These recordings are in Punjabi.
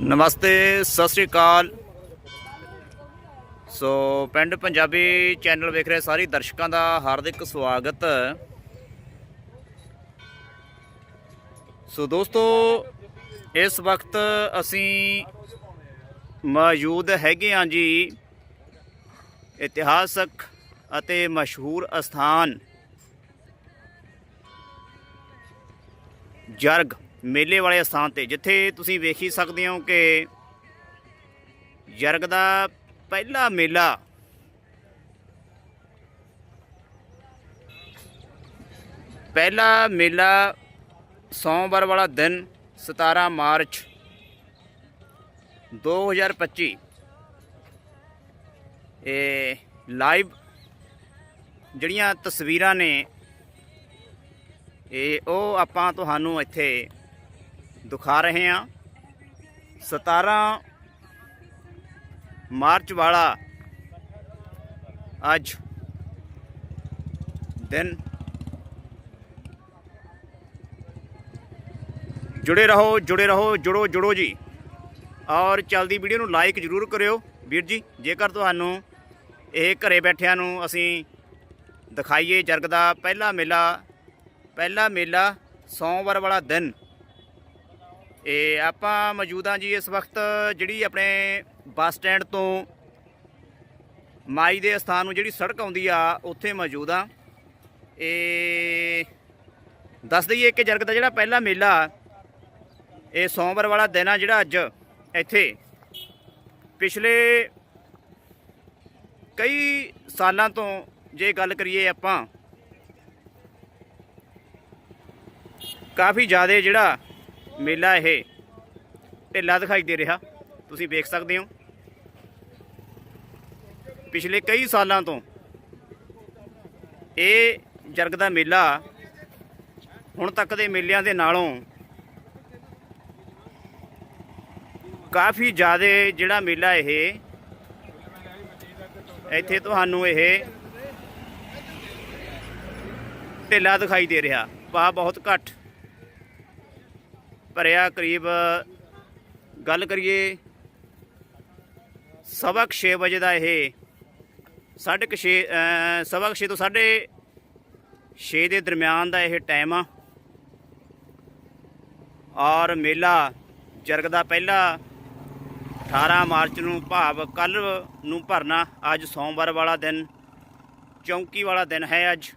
ਨਮਸਤੇ, ਸਤਿ ਸ੍ਰੀ ਅਕਾਲ। ਸੋ ਪਿੰਡ ਪੰਜਾਬੀ ਚੈਨਲ ਵੇਖ ਰਹੇ ਸਾਰੇ ਦਰਸ਼ਕਾਂ ਦਾ ਹਾਰਦਿਕ ਸਵਾਗਤ। ਸੋ ਦੋਸਤੋ, ਇਸ ਵਕਤ ਅਸੀਂ ਮੌਜੂਦ ਹੈਗੇ ਹਾਂ ਜੀ ਇਤਿਹਾਸਕ ਅਤੇ ਮਸ਼ਹੂਰ ਅਸਥਾਨ ਜਰਗ। ਮੇਲੇ ਵਾਲੇ ਸਥਾਨ ਤੇ, ਜਿੱਥੇ ਤੁਸੀਂ ਵੇਖ ਹੀ ਸਕਦੇ ਹੋ ਕਿ ਜਰਗ ਦਾ ਪਹਿਲਾ ਮੇਲਾ ਪਹਿਲਾ ਮੇਲਾ ਸੋਮਵਾਰ ਵਾਲਾ ਦਿਨ 17 ਮਾਰਚ 2025 ਇਹ ਲਾਈਵ ਜਿਹੜੀਆਂ ਤਸਵੀਰਾਂ ਨੇ, ਇਹ ਉਹ ਆਪਾਂ ਤੁਹਾਨੂੰ ਇੱਥੇ ਦਿਖਾ ਰਹੇ ਹਾਂ। 17 ਮਾਰਚ ਵਾਲਾ ਅੱਜ ਦਿਨ। ਜੁੜੇ ਰਹੋ ਜੁੜੇ ਰਹੋ, ਜੁੜੋ ਜੁੜੋ ਜੀ। ਔਰ ਚੱਲਦੀ ਵੀਡੀਓ ਨੂੰ ਲਾਈਕ ਜ਼ਰੂਰ ਕਰਿਓ। ਵੀਰ ਜੀ, ਜੇਕਰ ਤੁਹਾਨੂੰ ਇਹ ਘਰੇ ਬੈਠਿਆਂ ਨੂੰ ਅਸੀਂ ਦਿਖਾਈਏ ਜਰਗ ਦਾ ਪਹਿਲਾ ਮੇਲਾ ਪਹਿਲਾ ਮੇਲਾ ਸੋਮਵਾਰ ਵਾਲਾ ਦਿਨ ਇਹ ਆਪਾਂ ਮੌਜੂਦ ਹਾਂ ਜੀ ਇਸ ਵਕਤ ਜਿਹੜੀ ਆਪਣੇ ਬੱਸ ਸਟੈਂਡ ਤੋਂ ਮਾਈ ਦੇ ਸਥਾਨ ਨੂੰ ਜਿਹੜੀ ਸੜਕ ਆਉਂਦੀ ਆ, ਉੱਥੇ ਮੌਜੂਦ ਆ ਇਹ ਦੱਸ ਦਈਏ ਕਿ ਜਰਗ ਦਾ ਜਿਹੜਾ ਪਹਿਲਾ ਮੇਲਾ ਇਹ ਸੋਮਵਾਰ ਵਾਲਾ ਦਿਨ ਆ ਜਿਹੜਾ ਅੱਜ ਇੱਥੇ ਪਿਛਲੇ ਕਈ ਸਾਲਾਂ ਤੋਂ ਜੇ ਗੱਲ ਕਰੀਏ ਆਪਾਂ, ਕਾਫੀ ਜ਼ਿਆਦਾ ਜਿਹੜਾ ਮੇਲਾ ਇਹ ਢਿੱਲਾ ਦਿਖਾਈ ਦੇ ਰਿਹਾ। ਤੁਸੀਂ ਵੇਖ ਸਕਦੇ ਹੋ। ਪਿਛਲੇ ਕਈ ਸਾਲਾਂ ਤੋਂ ਇਹ ਜਰਗ ਦਾ ਮੇਲਾ ਹੁਣ ਤੱਕ ਦੇ ਮੇਲਿਆਂ ਦੇ ਨਾਲੋਂ ਕਾਫੀ ਜ਼ਿਆਦਾ ਜਿਹੜਾ ਮੇਲਾ ਇਹ, ਇੱਥੇ ਤੁਹਾਨੂੰ ਇਹ ਢਿੱਲਾ ਦਿਖਾਈ ਦੇ ਰਿਹਾ। ਪਾ ਬਹੁਤ ਘੱਟ। ਭਰਿਆ ਕਰੀਬ ਗੱਲ ਕਰੀਏ ਸਵਾ ਕੁ ਛੇ ਵਜੇ ਦਾ ਇਹ ਸਾਢੇ ਕੁ ਛੇ ਅ, ਸਵਾ ਕੁ ਛੇ ਤੋਂ ਸਾਢੇ ਛੇ ਦੇ ਦਰਮਿਆਨ ਦਾ ਇਹ ਟਾਈਮ ਆ। ਔਰ ਮੇਲਾ ਜਰਗ ਦਾ ਪਹਿਲਾ 18 ਮਾਰਚ ਨੂੰ ਭਾਵ ਕੱਲ ਨੂੰ ਭਰਨਾ ਅੱਜ ਸੋਮਵਾਰ ਵਾਲਾ ਦਿਨ ਚੌਂਕੀ ਵਾਲਾ ਦਿਨ ਹੈ ਅੱਜ।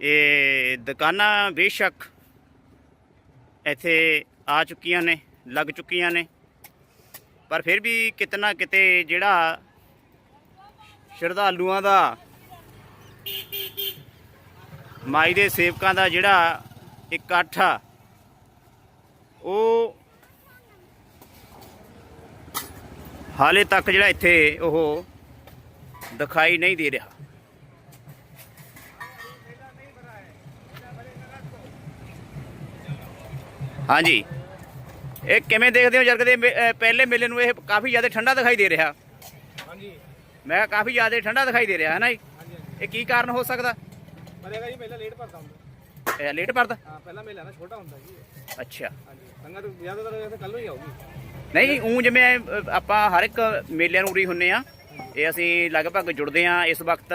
ਇਹ ਦੁਕਾਨਾਂ ਬੇਸ਼ੱਕ ਇੱਥੇ ਆ ਚੁੱਕੀਆਂ ਨੇ, ਲੱਗ ਚੁੱਕੀਆਂ ਨੇ। ਪਰ ਫਿਰ ਵੀ ਕਿਤਨਾ ਕਿਤੇ ਜਿਹੜਾ ਸ਼ਰਧਾਲੂਆਂ ਦਾ, ਮਾਈ ਦੇ ਸੇਵਕਾਂ ਦਾ ਜਿਹੜਾ ਇਕੱਠ ਆ, ਉਹ ਹਾਲੇ ਤੱਕ ਜਿਹੜਾ ਇੱਥੇ ਉਹ ਦਿਖਾਈ ਨਹੀਂ ਦੇ ਰਿਹਾ। ਹਾਂਜੀ। ਇਹ ਕਿਵੇਂ ਦੇਖਦੇ ਹੋ ਜਰਗ ਦੇ ਪਹਿਲੇ ਮੇਲੇ ਨੂੰ ਇਹ ਕਾਫੀ ਜ਼ਿਆਦਾ ਠੰਡਾ ਦਿਖਾਈ ਦੇ ਰਿਹਾ? ਹਾਂਜੀ। ਮੈਂ ਕਾਫੀ ਜ਼ਿਆਦਾ ਠੰਡਾ ਦਿਖਾਈ ਦੇ ਰਿਹਾ ਹੈ ਨਾ ਜੀ? ਇਹ ਕੀ ਕਾਰਨ ਹੋ ਸਕਦਾ? ਮਰੇਗਾ ਜੀ ਮੇਲਾ ਲੇਟ ਭਰਦਾ ਹੁੰਦਾ। ਇਹ ਲੇਟ ਪੜਦਾ ਹਾਂ ਪਹਿਲਾ ਮੇਲਾ ਨਾ ਛੋਟਾ ਹੁੰਦਾ ਜੀ। ਇਹ। ਅੱਛਾ। ਹਾਂਜੀ ਸੰਗਤ ਜ਼ਿਆਦਾਤਰ ਇੱਥੇ ਕੱਲ ਨੂੰ ਹੀ ਆਊਗੀ। ਨਹੀਂ ਉਂ ਜਿਵੇਂ ਆਪਾਂ ਹਰ ਇੱਕ ਮੇਲਿਆਂ ਨੂੰ ਉਰੀ ਹੁੰਨੇ ਆ। ਇਹ ਅਸੀਂ ਲਗਭਗ ਜੁੜਦੇ ਆ ਇਸ ਵਕਤ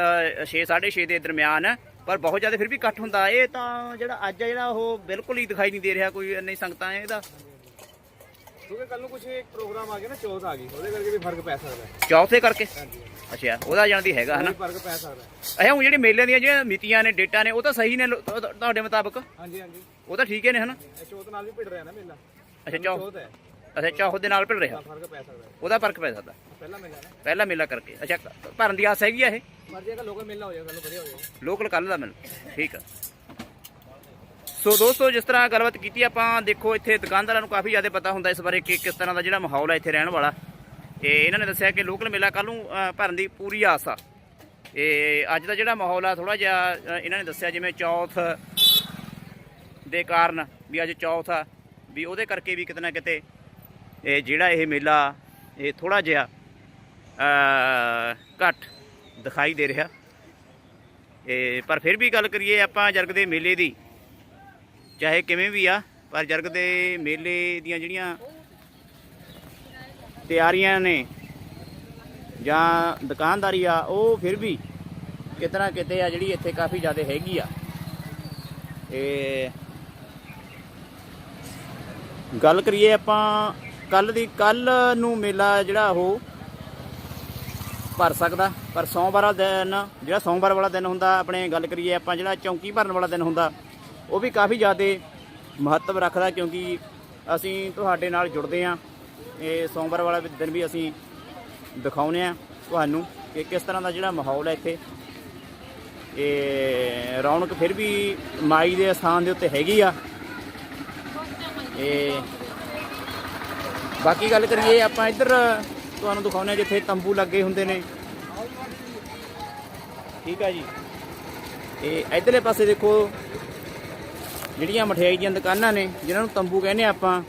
6 6:30 ਦੇ ਦਰਮਿਆਨ। ਪਰ ਬਹੁਤ ਜ਼ਿਆਦਾ ਫਿਰ ਵੀ ਇਕੱਠ ਹੁੰਦਾ। ਇਹ ਤਾਂ ਜਿਹੜਾ ਅੱਜ ਆ ਜਿਹੜਾ ਉਹ ਬਿਲਕੁਲ ਹੀ ਦਿਖਾਈ ਨਹੀਂ ਦੇ ਰਿਹਾ ਕੋਈ ਇੰਨੀ ਸੰਗਤਾਂ ਹੈ ਇਹਦਾ। ਕਿਉਂਕਿ ਕੱਲ ਨੂੰ ਕੁਝ ਇੱਕ ਪ੍ਰੋਗਰਾਮ ਆ ਗਿਆ ਨਾ ਚੌਥ ਆ ਗਈ। ਉਹਦੇ ਕਰਕੇ ਵੀ ਫ਼ਰਕ ਪੈ ਸਕਦਾ। ਹੈ ਚੌਥੇ ਕਰਕੇ? ਅੱਛਾ ਉਹਦਾ ਜਾਣਦੀ ਹੈਗਾ ਹਨਾ? ਫ਼ਰਕ ਪੈ ਸਕਦਾ। ਹੈ ਉਹ ਜਿਹੜੇ ਮੇਲਿਆਂ ਦੀਆਂ ਜਿਹੜੀਆਂ ਮਿਤੀਆਂ ਨੇ ਡੇਟਾਂ ਨੇ ਉਹ ਤਾਂ ਸਹੀ ਨੇ ਲੋ- ਤੁਹਾ- ਤੁਹਾਡੇ ਮੁਤਾਬਕ? ਹਾਂਜੀ ਹਾਂਜੀ। ਉਹ ਤਾਂ ਠੀਕ ਹੀ ਨੇ ਹਨਾ? ਇਹ ਚੌਥ ਨਾਲ ਵੀ ਭਿੜ ਰਿਹਾ ਨਾ ਮੇਲਾ। ਅੱਛਾ ਚੌਥ ਹੈ। ਅੱਛਾ ਚੌਥ ਦੇ ਨਾਲ ਭਿੜ ਰਿਹਾ। ਤਾਂ ਫ਼ਰਕ ਪੈ ਸਕਦਾ। ਹੈ ਉਹਦਾ ਫ਼ਰਕ ਪੈ ਸਕਦਾ। ਪਹਿਲਾ ਮੇਲਾ ਨਾ। ਪਹਿਲਾ ਮੇਲਾ ਕਰਕੇ। ਅੱਛਾ ਭਰਨ ਦੀ ਆਸ ਹੈਗੀ ਆ ਇਹ? ਮਰ ਜਾਏਗਾ ਲੋਕਲ ਮੇਲਾ ਹੋ ਜਾਏਗਾ ਨੂੰ ਵਧੀਆ ਹੋ ਜਾਏਗਾ ਲੋਕਲ ਕੱਲ ਦਾ ਮਿਲ। ਠੀਕ ਆ। ਸੋ ਦੋਸਤੋ ਜਿਸ ਤਰ੍ਹਾਂ ਗੱਲਬਾਤ ਕੀਤੀ ਆਪਾਂ ਦੇਖੋ ਇੱਥੇ ਦੁਕਾਨਦਾਰਾਂ ਨੂੰ ਕਾਫੀ ਜ਼ਿਆਦਾ ਪਤਾ ਹੁੰਦਾ ਇਸ ਬਾਰੇ ਕਿ ਕਿਸ ਤਰ੍ਹਾਂ ਦਾ ਜਿਹੜਾ ਮਾਹੌਲ ਹੈ ਇੱਥੇ ਰਹਿਣ ਵਾਲਾ। ਤੇ ਇਹਨਾਂ ਨੇ ਦੱਸਿਆ ਕਿ ਲੋਕਲ ਮੇਲਾ ਕੱਲ ਨੂੰ ਭਰਨ ਦੀ ਪੂਰੀ ਆਸ ਆ। ਇਹ ਅੱਜ ਦਾ ਜਿਹੜਾ ਮਾਹੌਲ ਆ ਥੋੜਾ ਜਿਹਾ ਇਹਨਾਂ ਨੇ ਦੱਸਿਆ ਜਿਵੇਂ ਚੌਥ ਦੇ ਕਾਰਨ ਵੀ ਅੱਜ ਚੌਥ ਆ ਵੀ ਉਹਦੇ ਕਰਕੇ ਵੀ ਕਿਤੇ ਨਾ ਕਿਤੇ ਇਹ ਜਿਹੜਾ ਇਹ ਮੇਲਾ ਇਹ ਥੋੜਾ ਜਿਹਾ ਘੱਟ ਦਿਖਾਈ ਦੇ ਰਿਹਾ। ਇਹ ਪਰ ਫਿਰ ਵੀ ਗੱਲ ਕਰੀਏ ਆਪਾਂ ਜਰਗ ਦੇ ਮੇਲੇ ਦੀ, ਚਾਹੇ ਕਿਵੇਂ ਵੀ ਆ, ਪਰ ਜਰਗ ਦੇ ਮੇਲੇ ਦੀਆਂ ਜਿਹੜੀਆਂ ਤਿਆਰੀਆਂ ਨੇ ਜਾਂ ਦੁਕਾਨਦਾਰੀ ਆ, ਉਹ ਫਿਰ ਵੀ ਕਿਤਨਾ ਕਿਤੇ ਆ ਜਿਹੜੀ ਇੱਥੇ ਕਾਫੀ ਜ਼ਿਆਦਾ ਹੈਗੀ ਆ। ਇਹ ਗੱਲ ਕਰੀਏ ਆਪਾਂ ਕੱਲ ਦੀ ਕੱਲ ਨੂੰ ਮੇਲਾ ਜਿਹੜਾ ਉਹ ਭਰ ਸਕਦਾ। ਪਰ ਸੋਮਵਾਰ ਵਾਲਾ ਦਿਨ, ਜਿਹੜਾ ਸੋਮਵਾਰ ਵਾਲਾ ਦਿਨ ਹੁੰਦਾ, ਆਪਣੇ ਗੱਲ ਕਰੀਏ ਆਪਾਂ, ਜਿਹੜਾ ਚੌਂਕੀ ਭਰਨ ਵਾਲਾ ਦਿਨ ਹੁੰਦਾ, ਉਹ ਵੀ ਕਾਫੀ ਜ਼ਿਆਦਾ ਮਹੱਤਵ ਰੱਖਦਾ ਕਿਉਂਕਿ ਅਸੀਂ ਤੁਹਾਡੇ ਨਾਲ ਜੁੜਦੇ ਹਾਂ। ਇਹ ਸੋਮਵਾਰ ਵਾਲਾ ਦਿਨ ਵੀ ਅਸੀਂ ਦਿਖਾਉਨੇ ਆ ਤੁਹਾਨੂੰ ਕਿ ਕਿਸ ਤਰ੍ਹਾਂ ਦਾ ਜਿਹੜਾ ਮਾਹੌਲ ਹੈ ਇੱਥੇ। ਇਹ ਰੌਣਕ ਫਿਰ ਵੀ ਮਾਈ ਦੇ ਸਥਾਨ ਦੇ ਉੱਤੇ ਹੈਗੀ ਆ। ਇਹ ਬਾਕੀ ਗੱਲ ਕਰੀਏ ਆਪਾਂ ਇੱਧਰ ਤੁਹਾਨੂੰ ਦਿਖਾਉਂਦੇ ਹਾਂ ਜਿੱਥੇ ਤੰਬੂ ਲੱਗੇ ਹੁੰਦੇ ਨੇ। ਠੀਕ ਆ ਜੀ। ਇਹ ਇਧਰਲੇ ਪਾਸੇ ਦੇਖੋ, ਜਿਹੜੀਆਂ ਮਠਿਆਈ ਦੀਆਂ ਦੁਕਾਨਾਂ ਨੇ, ਜਿਨ੍ਹਾਂ ਨੂੰ ਤੰਬੂ ਕਹਿੰਦੇ ਆ ਆਪਾਂ,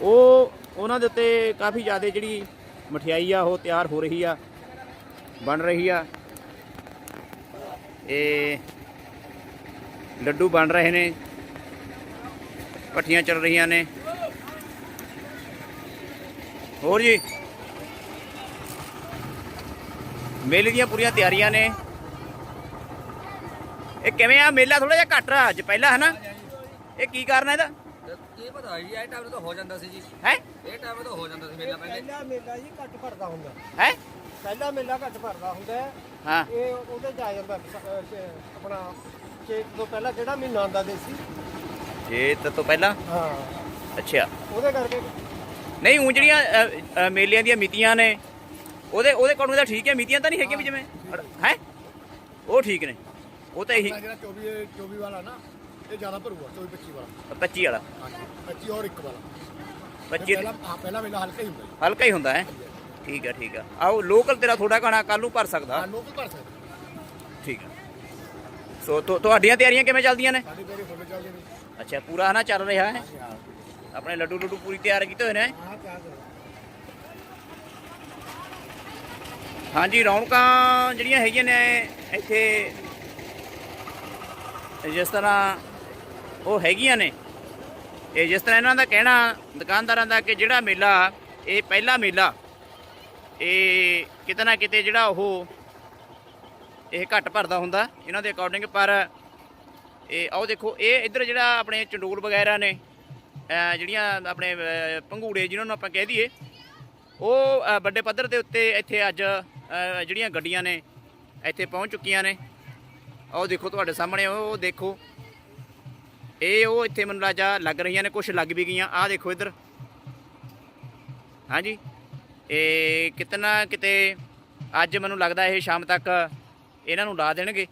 ਉਹ ਉਹਨਾਂ ਦੇ ਉੱਤੇ ਕਾਫੀ ਜ਼ਿਆਦਾ ਜਿਹੜੀ ਮਠਿਆਈ ਆ, ਉਹ ਤਿਆਰ ਹੋ ਰਹੀ ਆ, ਬਣ ਰਹੀ ਆ। ਇਹ ਲੱਡੂ ਬਣ ਰਹੇ ਨੇ ਪੱਠੀਆਂ ਚੱਲ ਰਹੀਆਂ ਨੇ। ਹੋਰ ਜੀ? ਮੇਲੇ ਦੀਆਂ ਪੂਰੀਆਂ ਤਿਆਰੀਆਂ ਨੇ। ਇਹ ਕਿਵੇਂ ਆ? ਮੇਲਾ ਥੋੜਾ ਜਿਹਾ ਘੱਟ ਰਿਹਾ ਅੱਜ ਪਹਿਲਾਂ ਹੈ ਨਾ ਇਹ ਕੀ ਕਾਰਨ ਹੈ ਇਹਦਾ? ਇਹ ਪਤਾ ਜੀ ਇਹ ਟਾਈਮ ਤਾਂ ਹੋ ਜਾਂਦਾ ਸੀ ਜੀ। ਹੈ? ਇਹ ਟਾਈਮ ਤਾਂ ਹੋ ਜਾਂਦਾ ਸੀ ਮੇਲਾ ਪਹਿਲੇ। ਪਹਿਲਾ ਮੇਲਾ ਜੀ ਘੱਟ ਭਰਦਾ ਹੁੰਦਾ। ਹੈ? ਪਹਿਲਾ ਮੇਲਾ ਘੱਟ ਭਰਦਾ ਹੁੰਦਾ। ਹੈ। ਹਾਂ ਇਹ ਉਹਦੇ ਆ ਜਾਂਦਾ ਸ- ਅਹ ਸ- ਆਪਣਾ ਚੇਤ ਤੋਂ ਪਹਿਲਾਂ ਜਿਹੜਾ ਮਹੀਨਾ ਆਉਂਦਾ ਦੇਸੀ। ਇਹ ਤਾਂ ਤੋਂ ਪਹਿਲਾਂ? ਹਾਂ। ਅੱਛਾ। ਉਹਦੇ ਕਰਕੇ ਨਹੀਂ ਅ, ਮੇਲਿਆਂ ਦੀਆਂ ਮਿਤੀਆਂ ਨੇ ਉਹਦੇ ਉਹਦੇ ਕੋਲ ਤਾਂ ਠੀਕ ਹੈ ਮਿਤੀਆਂ ਤਾਂ ਨਹੀਂ ਹੈਗੀਆਂ ਵੀ ਜਿਵੇਂ। ਹੈ? ਉਹ ਠੀਕ ਨੇ। ਉਹ ਤਾਂ ਇਹੀ ਜਿਹੜਾ 24 24 ਵਾਲਾ ਨਾ ਇਹ ਜ਼ਿਆਦਾ ਭਰੂਗਾ 24 25 ਵਾਲਾ। 25 ਵਾਲਾ। ਹਾਂਜੀ 25 ਔਰ 1 ਵਾਲਾ। 25 ਪਹਿਲਾ ਹਾਂ ਪਹਿਲਾ ਵੇਲਾ ਹਲਕਾ ਹੀ ਹੁੰਦਾ ਹਲਕਾ ਹੀ ਹੁੰਦਾ ਹੈ? ਠੀਕ ਹੈ ਠੀਕ ਹੈ ਆਓ ਲੋਕਲ ਤੇਰਾ ਥੋੜਾ ਖਾਣਾ ਕੱਲ ਨੂੰ ਭਰ ਸਕਦਾ। ਹਾਂ ਲੋਕ ਭਰ ਸਕਦੇ। ਠੀਕ ਹੈ ਸੋ ਤੁਹਾਡੀਆਂ ਤਿਆਰੀਆਂ ਕਿਵੇਂ ਚੱਲਦੀਆਂ ਨੇ? ਸਾਡੇ ਕੋਲ ਫੁੱਲ ਚੱਲਦੇ ਨੇ। ਅੱਛਾ ਪੂਰਾ ਹਨਾ ਚੱਲ ਰਿਹਾ ਹੈ? ਆਪਣੇ ਲੱਡੂ ਲੱਡੂ ਪੂਰੀ ਤਿਆਰ ਕੀਤੇ ਹੋਏ ਨੇ ਹਾਂ ਕਿਆ ਕਰਾਂ ਹਾਂਜੀ, ਰੌਣਕਾਂ ਜਿਹੜੀਆਂ ਹੈਗੀਆਂ ਨੇ ਇੱਥੇ ਜਿਸ ਤਰ੍ਹਾਂ ਉਹ ਹੈਗੀਆਂ ਨੇ। ਇਹ ਜਿਸ ਤਰ੍ਹਾਂ ਇਹਨਾਂ ਦਾ ਕਹਿਣਾ ਦੁਕਾਨਦਾਰਾਂ ਦਾ ਕਿ ਜਿਹੜਾ ਮੇਲਾ, ਇਹ ਪਹਿਲਾ ਮੇਲਾ, ਇਹ ਕਿਤੇ ਨਾ ਕਿਤੇ ਜਿਹੜਾ ਉਹ ਇਹ ਘੱਟ ਭਰਦਾ ਹੁੰਦਾ ਇਹਨਾਂ ਦੇ ਅਕੋਰਡਿੰਗ ਪਰ ਇਹ ਆਓ ਦੇਖੋ, ਇਹ ਇੱਧਰ ਜਿਹੜਾ ਆਪਣੇ ਚੰਡੂਲ ਵਗੈਰਾ ਨੇ ਜਿਹੜੀਆਂ ਆਪਣੇ, ਅਹ ਭੰਗੂੜੇ ਜਿਹਨਾਂ ਨੂੰ ਆਪਾਂ ਕਹਿ ਦਈਏ, ਉਹ ਵੱਡੇ ਪੱਧਰ ਦੇ ਉੱਤੇ ਇੱਥੇ ਅੱਜ ਜਿਹੜੀਆਂ ਗੱਡੀਆਂ ਨੇ, ਇੱਥੇ ਪਹੁੰਚ ਚੁੱਕੀਆਂ ਨੇ। ਉਹ ਦੇਖੋ ਤੁਹਾਡੇ ਸਾਹਮਣੇ, ਉਹ ਦੇਖੋ। ਇਹ ਉਹ ਇੱਥੇ ਮੈਨੂੰ ਲੱਗਦਾ ਲੱਗ ਰਹੀਆਂ ਨੇ ਕੁਝ ਲੱਗ ਵੀ ਗਈਆਂ। ਆਹ ਦੇਖੋ ਇੱਧਰ। ਹਾਂਜੀ। ਇਹ ਕਿਤਨਾ ਕਿਤੇ, ਅੱਜ ਮੈਨੂੰ ਲੱਗਦਾ ਇਹ ਸ਼ਾਮ ਤੱਕ ਇਹਨਾਂ ਨੂੰ ਲਾ ਦੇਣਗੇ।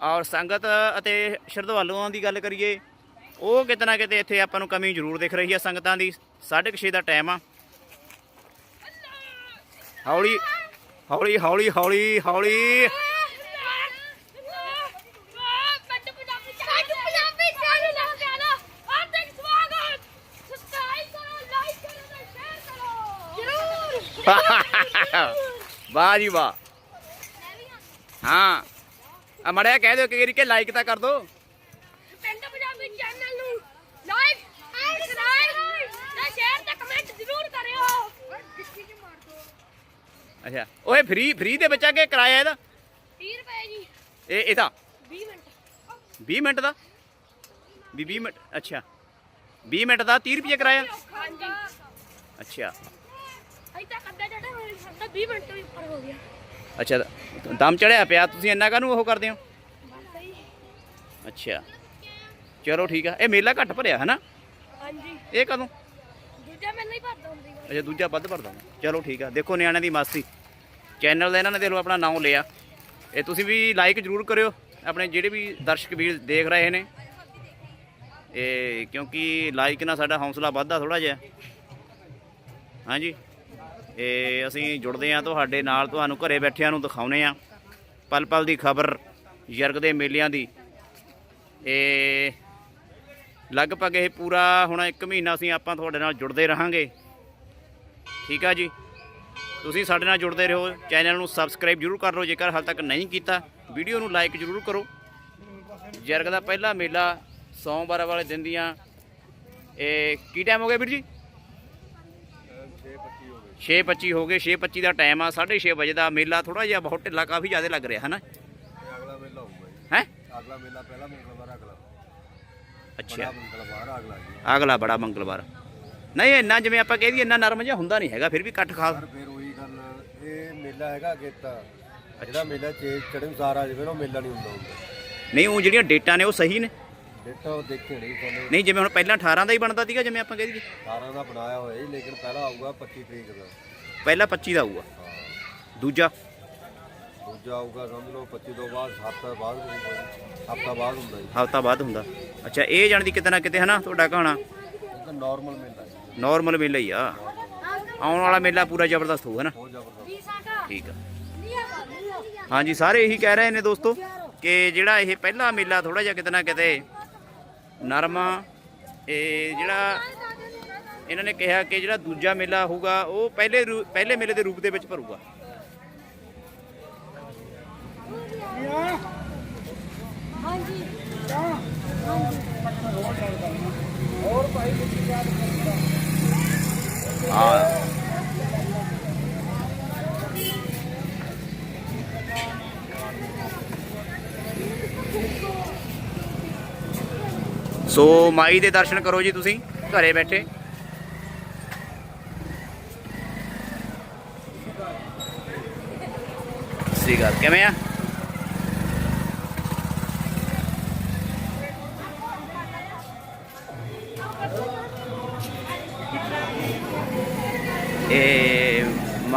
ਔਰ ਸੰਗਤ ਅਤੇ ਸ਼ਰਧਾਲੂਆਂ ਦੀ ਗੱਲ ਕਰੀਏ, ਉਹ ਕਿਤਨਾ ਕਿਤੇ ਇੱਥੇ ਆਪਾਂ ਨੂੰ ਕਮੀ ਜ਼ਰੂਰ ਦਿਖ ਰਹੀ ਹੈ ਸੰਗਤਾਂ ਦੀ। 6:30 ਦਾ ਟਾਈਮ ਆ। ਹੌਲੀ ਹੌਲੀ ਹੌਲੀ ਹੌਲੀ ਹੌਲੀ। ਵਾਹ ਜੀ ਵਾਹ। ਹਾਂ। ਆ ਮੜਿਆ ਕਹਿ ਦਿਓ ਕਿ ਕਿ ਲਾਈਕ ਤਾਂ ਕਰ ਦੋ ਪਿੰਡ ਪੰਜਾਬੀ ਚੈਨਲ ਨੂੰ ਲਾਈਕ ਸਬਸਕ੍ਰਾਈਬ ਤੇ ਸ਼ੇਅਰ ਤੇ ਕਮੈਂਟ ਜ਼ਰੂਰ ਕਰਿਓ ਅੱਛਾ। ਓਏ ਫ੍ਰੀ ਫ੍ਰੀ ਦੇ ਬੱਚਾ ਕੇ ਕਿਰਾਇਆ ਇਹਦਾ? 30 ਰੁਪਏ ਜੀ। ਇਹ ਇਹਦਾ? 20 ਮਿੰਟ। 20 ਮਿੰਟ ਦਾ? ਵੀ 20 ਮਿੰਟ ਅੱਛਾ। 20 ਮਿੰਟ ਦਾ 30 ਰੁਪਏ ਕਿਰਾਇਆ? ਹਾਂਜੀ। ਅੱਛਾ। ਅਈ ਤਾਂ ਕੱਦਾ ਜਿਹੜਾ ਹੋਇਆ ਸਾਡਾ 20 ਮਿੰਟ ਤੋਂ ਉੱਪਰ ਹੋ ਗਿਆ। ਅੱਛਾ ਦਮ ਚੜਿਆ ਪਿਆ ਤੁਸੀਂ ਇੰਨਾ ਕਾਹਨੂੰ ਉਹ ਕਰਦੇ ਹੋ? ਅੱਛਾ। ਚਲੋ ਠੀਕ ਆ। ਇਹ ਮੇਲਾ ਘੱਟ ਭਰਿਆ ਹੈ ਨਾ ਹਾਂਜੀ। ਇਹ ਕਦੋਂ? ਦੂਜਾ ਮੈਨੂੰ ਹੀ ਭਰਦਾ ਹੁੰਦੀ ਗਾ। ਅੱਛਾ, ਦੂਜਾ ਵੱਧ ਭਰਦਾ ਚਲੋ ਠੀਕ ਆ। ਦੇਖੋ ਨਿਆਣਿਆਂ ਦੀ ਮਾਸੀ। ਚੈਨਲ ਦਾ ਇਹਨਾਂ ਨੇ ਦੇਖ ਲਓ, ਆਪਣਾ ਨਾਮ ਲਿਆ। ਇਹ ਤੁਸੀਂ ਵੀ ਲਾਈਕ ਜ਼ਰੂਰ ਕਰਿਓ। ਆਪਣੇ ਜਿਹੜੇ ਵੀ ਦਰਸ਼ਕ ਵੀਰ ਦੇਖ ਰਹੇ ਨੇ। ਇਹ ਕਿਉਂਕਿ ਲਾਈਕ ਨਾਲ ਸਾਡਾ ਹੌਸਲਾ ਵੱਧਦਾ ਥੋੜਾ ਜਿਹਾ। ਹਾਂਜੀ। ਇਹ ਅਸੀਂ ਜੁੜਦੇ ਆ ਤੁਹਾਡੇ ਨਾਲ, ਤੁਹਾਨੂੰ ਘਰੇ ਬੈਠਿਆਂ ਨੂੰ ਦਿਖਾਉਨੇ ਆ ਪਲ ਪਲ ਦੀ ਖਬਰ, ਯਰਗ ਦੇ ਮੇਲਿਆਂ ਦੀ। ਇਹ ਲਗਭਗ ਇਹ ਪੂਰਾ ਹੁਣ 1 ਮਹੀਨਾ ਅਸੀਂ ਆਪਾਂ ਤੁਹਾਡੇ ਨਾਲ ਜੁੜਦੇ ਰਹਾਂਗੇ। ਠੀਕ ਆ ਜੀ? ਤੁਸੀਂ ਸਾਡੇ ਨਾਲ ਜੁੜਦੇ ਰਹੋ ਚੈਨਲ ਨੂੰ ਸਬਸਕ੍ਰਾਈਬ ਜਰੂਰ ਕਰ ਲਓ ਜੇਕਰ ਹਾਲ ਤੱਕ ਨਹੀਂ ਕੀਤਾ ਵੀਡੀਓ ਨੂੰ ਲਾਈਕ ਜਰੂਰ ਕਰੋ। ਜਰਗ ਦਾ ਪਹਿਲਾ ਮੇਲਾ ਸੋਮਵਾਰ ਵਾਲੇ ਦਿਨ ਦੀਆਂ ਇਹ ਕੀ ਟਾਈਮ ਹੋ ਗਿਆ ਵੀਰ ਜੀ? 6:25 ਹੋ ਗਏ। 6:25 ਦਾ ਟਾਈਮ ਆ 6:30 ਵਜੇ ਦਾ ਮੇਲਾ ਥੋੜਾ ਜਿਹਾ ਬਹੁਤ ਢਿੱਲਾ ਕਾਫੀ ਜ਼ਿਆਦਾ ਲੱਗ ਰਿਹਾ ਹੈ ਨਾ ਅਗਲਾ ਮੇਲਾ ਹੋਊਗਾ ਹੈ? ਅਗਲਾ ਮੇਲਾ ਪਹਿਲਾ ਅਗਲਾ ਅੱਛਾ। ਅਗਲਾ ਬੜਾ ਮੰਗਲਵਾਰ। ਨਹੀਂ ਇੰਨਾ ਜਿਵੇਂ ਆਪਾਂ ਕਹਿ ਦਈਏ ਇੰਨਾ ਨਰਮ ਜਿਹਾ ਹੁੰਦਾ ਨਹੀਂ ਹੈਗਾ ਫਿਰ ਵੀ ਕੱਟ ਖਾਸ। ਪਰ ਫਿਰ ਉਹੀ ਗੱਲ ਇਹ ਮੇਲਾ ਹੈਗਾ ਗੇਤਾ ਜਿਹੜਾ ਮੇਲਾ ਚੇਜ ਚੜਨ ਸਾਰ ਆ ਜਾਵੇ ਨਾ ਉਹ ਮੇਲਾ ਨਹੀਂ ਹੁੰਦਾ ਹੁੰਦਾ। ਨਹੀਂ ਉਹ ਜਿਹੜੀਆਂ ਡੇਟਾਂ ਨੇ ਉਹ ਸਹੀ ਨੇ। ਡੇਟਾ ਉਹ ਦੇਖੇ ਨਹੀਂ ਜਿਵੇਂ ਹੁਣ ਪਹਿਲਾਂ 18 ਦਾ ਹੀ ਬਣਦਾ ਸੀਗਾ ਜਿਵੇਂ ਆਪਾਂ ਕਹਿ ਦਈਏ। 18 ਦਾ ਬਣਾਇਆ ਹੋਇਆ ਜੀ ਲੇਕਿਨ ਪਹਿਲਾ ਆਊਗਾ 25 ਤਰੀਕ ਦਾ। ਪਹਿਲਾਂ 25 ਦਾ ਆਊਗਾ। ਹਾਂ। ਦੂਜਾ। ਦੂਜਾ ਆਊਗਾ ਸਮਝ ਲਓ 25 ਤੋਂ ਬਾਅਦ ਹਫਤਾ ਬਾਅਦ ਹਫਤਾ ਬਾਅਦ ਹੁੰਦਾ ਜੀ। ਹਫ਼ਤਾ ਬਾਅਦ ਹੁੰਦਾ। ਅੱਛਾ ਇਹ ਜਾਣ ਦੀ ਕਿਤੇ ਨਾ ਕਿਤੇ ਹਨਾ ਤੁਹਾਡਾ ਕਹਾਣਾ? ਇਹ ਤਾਂ ਨਾਰਮਲ ਮੇਲਾ ਜੀ। ਨਾਰਮਲ ਮੇਲਾ ਹੀ ਆ। ਆਉਣ ਵਾਲਾ ਮੇਲਾ ਪੂਰਾ ਜ਼ਬਰਦਸਤ ਹੋਊ ਹਨਾ? ਬਹੁਤ ਜ਼ਬਰਦਸਤ। ਠੀਕ ਆ। ਹਾਂਜੀ ਸਾਰੇ ਇਹੀ ਕਹਿ ਰਹੇ ਨੇ ਦੋਸਤੋ ਕਿ ਜਿਹੜਾ ਇਹ ਪਹਿਲਾ ਮੇਲਾ ਥੋੜਾ ਜਿਹਾ ਕਿਤੇ ਨਾ ਕਿਤੇ ਨਰਮ। ਇਹ ਜਿਹੜਾ ਇਹਨਾਂ ਨੇ ਕਿਹਾ ਕਿ ਜਿਹੜਾ ਦੂਜਾ ਮੇਲਾ ਹੋਊਗਾ ਉਹ ਪਹਿਲੇ ਰੂ- ਪਹਿਲੇ ਮੇਲੇ ਦੇ ਰੂਪ ਦੇ ਵਿੱਚ ਭਰੂਗਾ। ਹਾਂ। ਸੋ ਮਾਈ ਦੇ ਦਰਸ਼ਨ ਕਰੋ ਜੀ ਤੁਸੀਂ ਘਰੇ ਬੈਠੇ। ਸ੍ਰੀ ਗੱਲ ਕਿਵੇਂ ਆ?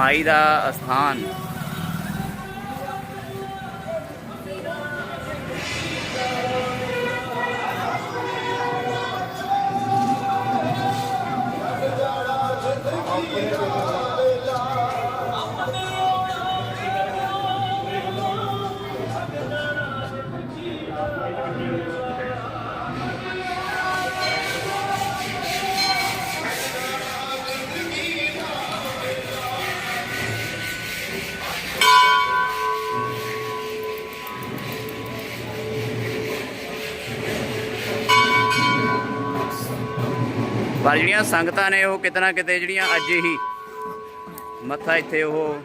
ਮਾਈ ਦਾ ਅਸਥਾਨ ਪਰ ਜਿਹੜੀਆਂ ਸੰਗਤਾਂ ਨੇ ਉਹ ਕਿਤੇ ਨਾ ਕਿਤੇ ਜਿਹੜੀਆਂ ਅੱਜ ਹੀ ਮੱਥਾ ਇੱਥੇ ਉਹ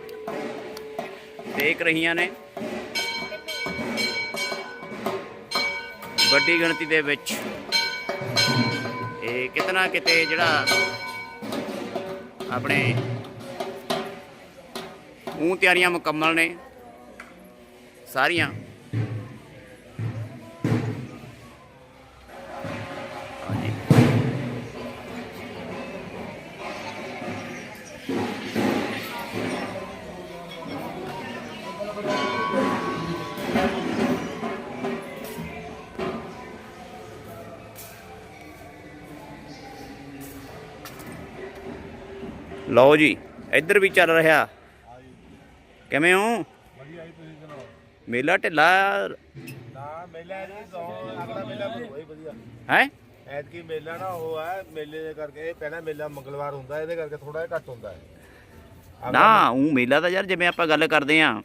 ਟੇਕ ਰਹੀਆਂ ਨੇ। ਵੱਡੀ ਗਿਣਤੀ ਦੇ ਵਿੱਚ ਇਹ ਕਿਤੇ ਨਾ ਕਿਤੇ ਜਿਹੜਾ ਆਪਣੇ ਉਹ ਤਿਆਰੀਆਂ ਮੁਕੰਮਲ ਨੇ। ਸਾਰੀਆਂ ਲਓ ਜੀ ਇੱਧਰ ਵੀ ਚੱਲ ਰਿਹਾ। ਕਿਵੇਂ ਹੋ? ਮੇਲਾ ਢਿੱਲਾ ਨਾ ਮੇਲਾ ਜੀ ਅਗਲਾ ਮੇਲਾ ਹੋਈ ਵਧੀਆ। ਹੈ? ਐਤਕੀ ਮੇਲਾ ਨਾ ਉਹ ਹੈ ਮੇਲੇ ਦੇ ਕਰਕੇ ਇਹ ਪਹਿਲਾ ਮੇਲਾ ਮੰਗਲਵਾਰ ਹੁੰਦਾ ਇਹਦੇ ਕਰਕੇ ਥੋੜਾ ਜਿਹਾ ਘੱਟ ਹੁੰਦਾ ਹੈ। ਨਾ ਉਹ ਮੇਲਾ ਤਾਂ ਯਾਰ ਜਿਵੇਂ ਆਪਾਂ ਗੱਲ ਕਰਦੇ ਆ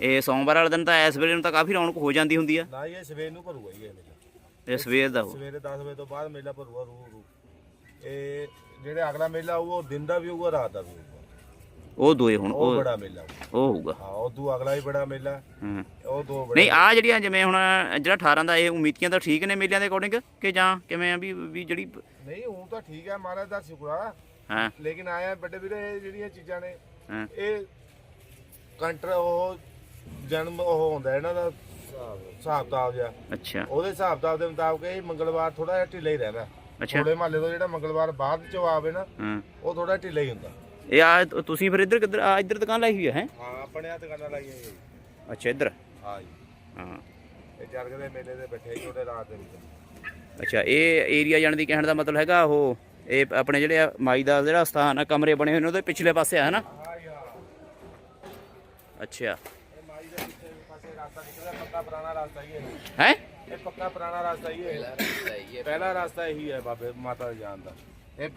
ਇਹ ਸੋਮਵਾਰ ਵਾਲੇ ਦਿਨ ਤਾਂ ਇਸ ਵੇਲੇ ਨੂੰ ਤਾਂ ਕਾਫੀ ਰੌਣਕ ਹੋ ਜਾਂਦੀ ਹੁੰਦੀ ਆ। ਨਾ ਇਹ ਸਵੇਰ ਨੂੰ ਭਰੂਗਾ ਜੀ ਇਹ ਮੇਲਾ। ਤੇ ਸਵੇਰ ਦਾ ਉਹ ਸਵੇਰੇ 10 ਵਜੇ ਤੋਂ ਬਾਅਦ ਮੇਲਾ ਭਰੂਗਾ ਰੂ ਰੂ ਇਹ ਜਿਹੜੇ ਅਗਲਾ ਮੇਲਾ ਹੋਊਗਾ ਉਹ ਦਿਨ ਦਾ ਵੀ ਹੋਊਗਾ ਰਾਤ ਦਾ ਵੀ ਹੋਊਗਾ। ਉਹ ਦੋਏ ਹੁਣ ਉਹ ਉਹ ਬੜਾ ਮੇਲਾ ਹੋਊਗਾ। ਉਹ ਹੋਊਗਾ। ਹਾਂ ਉਹ ਤੋਂ ਅਗਲਾ ਹੀ ਬੜਾ ਮੇਲਾ। ਹਾਂ। ਉਹ ਦੋ ਬੜੇ ਨਹੀਂ ਆ ਜਿਹੜੀਆਂ ਜਿਵੇਂ ਹੁਣ ਜਿਹੜਾ 18 ਦਾ ਇਹ ਉਮੀਤੀਆਂ ਤਾਂ ਠੀਕ ਨੇ ਮੇਲਿਆਂ ਦੇ ਅਕੋਰਡਿੰਗ ਕਿ ਜਾਂ ਕਿਵੇਂ ਆ ਵੀ ਵੀ ਜਿਹੜੀ ਨਹੀਂ ਉਹ ਤਾਂ ਠੀਕ ਹੈ ਮਹਾਰਾਜ ਦਾ ਸ਼ੁਕਰਾ ਹਾਂ। ਲੇਕਿਨ ਆਇਆ ਵੱਡੇ ਵੀਰੇ ਇਹ ਜਿਹੜੀਆਂ ਚੀਜ਼ਾਂ ਨੇ ਹਾਂ। ਇਹ ਕੰਟਰ ਉਹ ਜਨਮ ਉਹ ਹੁੰਦਾ ਇਹਨਾਂ ਦਾ ਹਿਸਾਬ ਕਿਤਾਬ ਜਿਹਾ। ਅੱਛਾ। ਉਹਦੇ ਹਿਸਾਬ ਕਿਤਾਬ ਦੇ ਮੁਤਾਬਕ ਇਹ ਮੰਗਲਵਾਰ ਥੋੜਾ ਜਿਹਾ ਢਿੱਲਾ ਹੀ ਰਹਿੰਦਾ। ਅੱਛਾ। ਥੋੜੇ ਮਹੱਲੇ ਤੋਂ ਜਿਹੜਾ ਮੰਗਲਵਾਰ ਬਾਅਦ ਚੋਂ ਆਵੇ ਨਾ ਹਾਂ। ਉਹ ਥੋੜਾ ਢਿੱਲਾ ਹੀ ਹੁੰਦਾ। ਇਹ ਆ ਤੁਸੀਂ ਫਿਰ ਇੱਧਰ ਕਿੱਧਰ ਆ ਇੱਧਰ ਦੁਕਾਨ ਲਾਈ ਹੋਈ ਹੈ ਹੈ? ਹਾਂ ਆਪਣੇ ਆ ਦੁਕਾਨਾਂ ਲਾਈਆਂ ਜੀ। ਅੱਛਾ ਇੱਧਰ? ਹਾਂ ਜੀ। ਹਾਂ। ਇਹ ਜਰਗ ਦੇ ਮੇਲੇ ਤੇ ਬੈਠੇ ਉਹਦੇ ਰਾਤ ਦੇ ਵਿੱਚ। ਅੱਛਾ ਇਹ ਏਰੀਆ ਜਾਣ ਦੀ ਕਹਿਣ ਦਾ ਮਤਲਬ ਹੈਗਾ ਉਹ ਇਹ ਆਪਣੇ ਜਿਹੜੇ ਆ ਮਾਈ ਦਾ ਜਿਹੜਾ ਸਥਾਨ ਆ ਕਮਰੇ ਬਣੇ ਹੋਏ ਨੇ ਉਹਦੇ ਪਿਛਲੇ ਪਾਸੇ ਆ ਹਨਾ? ਹਾਂ ਜੀ ਹਾਂ। ਅੱਛਾ। ਇਹ ਮਾਈ ਦੇ ਪਿੱਛੇ ਪਾਸੇ ਰਸਤਾ ਨਿਕਲਦਾ ਪੱਕਾ ਪੁਰਾਣਾ ਰਸਤਾ ਹੀ ਹੈ। ਹੈ? ਇਹ ਪੱਕਾ ਪੁਰਾਣਾ ਰਸਤਾ ਹੀ ਹੈ। ਪਹਿਲਾ ਰਸਤਾ ਇਹੀ ਹੈ ਬਾਬੇ ਮਾਤਾ ਦੇ ਜਾਣ ਦਾ। ਇਹ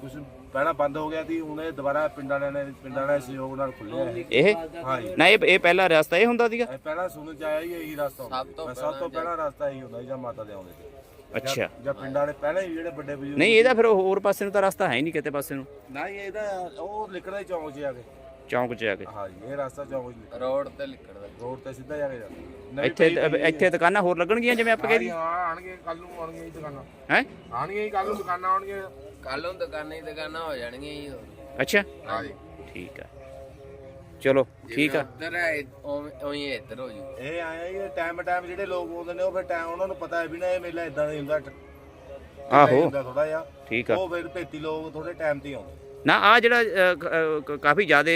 ਕੁਝ ਪਹਿਲਾਂ ਬੰਦ ਹੋ ਗਿਆ ਸੀ ਹੁਣ ਇਹ ਦੁਬਾਰਾ ਪਿੰਡਾਂ ਵਾਲਿਆਂ ਨੇ ਪਿੰਡਾਂ ਦੇ ਸਹਿਯੋਗ ਨਾਲ ਖੁੱਲਿਆ ਹੈ। ਇਹ? ਹਾਂ ਜੀ। ਨਾ ਇਹ ਇਹ ਪਹਿਲਾ ਰਸਤਾ ਇਹ ਹੁੰਦਾ ਸੀਗਾ? ਇਹ ਪਹਿਲਾਂ ਸੁਣਨ ਚ ਆਇਆ ਹੀ ਇਹੀ ਰਸਤਾ ਹੁੰਦਾ। ਸਭ ਤੋਂ ਪਹਿਲਾਂ ਰਸਤਾ ਇਹੀ ਹੁੰਦਾ ਸੀ ਜਾਂ ਮਾਤਾ ਦੇ ਆਉਂਦੇ ਸੀ। ਅੱਛਾ। ਜਾਂ ਪਿੰਡਾਂ ਵਾਲੇ ਪਹਿਲਾਂ ਹੀ ਜਿਹੜੇ ਵੱਡੇ ਬਜ਼ੁਰਗ ਨਹੀਂ ਇਹਦਾ ਫਿਰ ਹੋਰ ਪਾਸੇ ਨੂੰ ਤਾਂ ਰਸਤਾ ਹੈ ਹੀ ਨਹੀਂ ਕਿਤੇ ਪਾਸੇ ਨੂੰ ਨਾ ਹੀ ਇਹਦਾ ਉਹ ਲਿਕੜਾ ਹੀ ਚੌਂਕ 'ਚ ਆ ਕੇ। ਚੌਂਕ 'ਚ ਆ ਕੇ। ਹਾਂ ਜੀ ਇਹ ਰਸਤਾ ਚੌਂਕ 'ਚ। ਰੋਡ ਤੇ ਲਿਖੜਦਾ ਰੋਡ ਤੇ ਸਿੱਧਾ ਜਾ ਕੇ ਜਾਂਦਾ ਇੱਥੇ ਹੈ। ਇੱਥੇ ਦੁਕਾਨਾਂ ਹੋਰ ਲੱਗਣਗੀਆਂ ਜਿਵੇਂ ਆਪਾਂ ਕਹਿ ਹਾਂ ਦਈਏ? ਹਾਂ ਆਣਗੇ ਕੱਲ ਨੂੰ ਆਣਗੀਆਂ ਜੀ ਦੁਕਾਨਾਂ। ਹੈ? ਆਣਗੀਆਂ ਕੱਲ ਨੂੰ ਦੁਕਾਨਾਂ ਆਉਣਗੀਆਂ। ਕੱਲ ਨੂੰ ਦੁਕਾਨਾਂ ਹੀ ਦੁਕਾਨਾਂ ਹੋ ਜਾਣਗੀਆਂ ਜੀ ਹੋਰ। ਅੱਛਾ। ਹਾਂ ਜੀ। ਠੀਕ ਆ। ਚਲੋ ਠੀਕ ਆ। ਉਧਰ ਹੈ ਉਵੇਂ ਹੀ ਇੱਧਰ ਹੋ ਜੂ। ਇਹ ਆਇਆ ਜੀ ਟਾਈਮ ਟਾਈਮ ਜਿਹੜੇ ਲੋਕ ਆਉਂਦੇ ਨੇ ਉਹ ਫਿਰ ਟਾਈਮ ਉਹਨਾਂ ਨੂੰ ਪਤਾ ਹੈ ਵੀ ਨਾ ਇਹ ਮੇਲਾ ਇਦਾਂ ਦਾ ਹੀ ਹੁੰਦਾ ਆਹੋ। ਹੁੰਦਾ ਥੋੜਾ ਜਿਹਾ। ਠੀਕ ਆ। ਉਹ ਫਿਰ ਭੇਤੀ ਲੋਕ ਥੋੜੇ ਟਾਈਮ ਤੇ ਹੀ ਆਉਂਦੇ। ਨਾ ਆ ਜਿਹੜਾ ਕਾਫੀ ਜ਼ਿਆਦੇ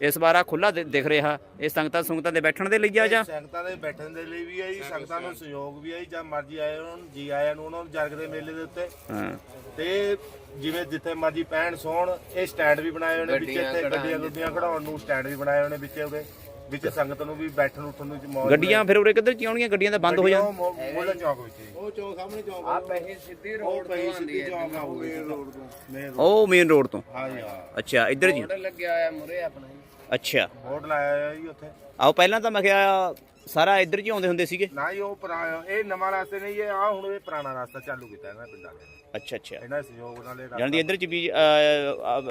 ਇਸ ਵਾਰ ਆ ਖੁੱਲਾ ਦਿਖ ਰਿਹਾ। ਇਹ ਸੰਗਤਾਂ ਸੰਗਤਾਂ ਦੇ ਬੈਠਣ ਦੇ ਲਈ ਆ ਜਾਂ? ਸੰਗਤਾਂ ਦੇ ਬੈਠਣ ਦੇ ਲਈ ਵੀ ਹੈ ਜੀ ਸੰਗਤਾਂ ਨੂੰ ਸਹਿਯੋਗ ਵੀ ਹੈ ਜੀ ਜਾਂ ਮਰਜ਼ੀ ਆਏ ਉਹਨਾਂ ਨੂੰ ਜੀ ਆਇਆਂ ਨੂੰ ਉਹਨਾਂ ਨੂੰ ਜਰਗ ਦੇ ਮੇਲੇ ਦੇ ਉੱਤੇ। ਹਾਂ। ਤੇ ਜਿਵੇਂ ਜਿੱਥੇ ਮਰਜ਼ੀ ਪੈਣ ਸੌਣ ਇਹ ਸਟੈਂਡ ਵੀ ਬਣਾਏ ਹੋਏ ਨੇ ਵਿੱਚ ਇੱਥੇ ਗੱਡੀਆਂ ਗੁੱਡੀਆਂ ਖੜਾਉਣ ਨੂੰ ਸਟੈਂਡ ਵੀ ਬਣਾਏ ਹੋਏ ਨੇ ਵਿੱਚ ਉਹਦੇ। ਵਿੱਚ ਸੰਗਤ ਨੂੰ ਵੀ ਬੈਠਣ ਉੱਠਣ ਨੂੰ ਮੌਜ ਗੱਡੀਆਂ ਫਿਰ ਉਰੇ ਕਿੱਧਰ ਚ ਆਉਣਗੀਆਂ ਗੱਡੀਆਂ ਦਾ ਬੰਦ ਹੋ ਜਾਣ। ਮੋਲਾ ਚੌਕ ਵਿੱਚ ਉਹ ਚੌਂਕ ਸਾਹਮਣੇ ਚੌਂਕ ਆ। ਪਹੀ ਸਿੱਧੀ ਰੋਡ ਤੋਂ ਆਉਂਦੀ ਹੈ ਚੌਕ ਆਉਂਦੀ ਰੋਡ ਤੋਂ। ਮੇਨ ਉਹ ਮੇਨ ਰੋਡ ਤੋਂ? ਹਾਂ ਜੀ ਹਾਂ। ਅੱਛਾ ਇੱਧਰ ਜੀ। ਲੱਗਿਆ ਹੋਇਆ ਮੁਰੇ ਆਪਣਾ। ਅੱਛਾ। ਬੋਰਡ ਲਾਇਆ ਹੋਇਆ ਜੀ ਉੱਥੇ। ਆਓ ਪਹਿਲਾਂ ਤਾਂ ਮੈਂ ਕਿਹਾ ਸਾਰਾ ਇੱਧਰ ਜੀ ਆਉਂਦੇ ਹੁੰਦੇ ਸੀਗੇ। ਨਾ ਹੀ ਉਹ ਪੁਰਾਣਾ ਇਹ ਨਵਾਂ ਰਸਤਾ ਨਹੀਂ ਇਹ ਆ ਹੁਣ ਇਹ ਪੁਰਾਣਾ ਰਸਤਾ ਚਾਲੂ ਕੀਤਾ ਇਹਨਾਂ ਪਿੰਡਾਂ ਨੇ। ਅੱਛਾ ਅੱਛਾ। ਇਹਨਾਂ ਦੇ ਸਹਿਯੋਗ ਨਾਲ ਇਹ ਰਸਤਾ- ਜਾਣੀ ਇੱਧਰ ਚ ਵੀ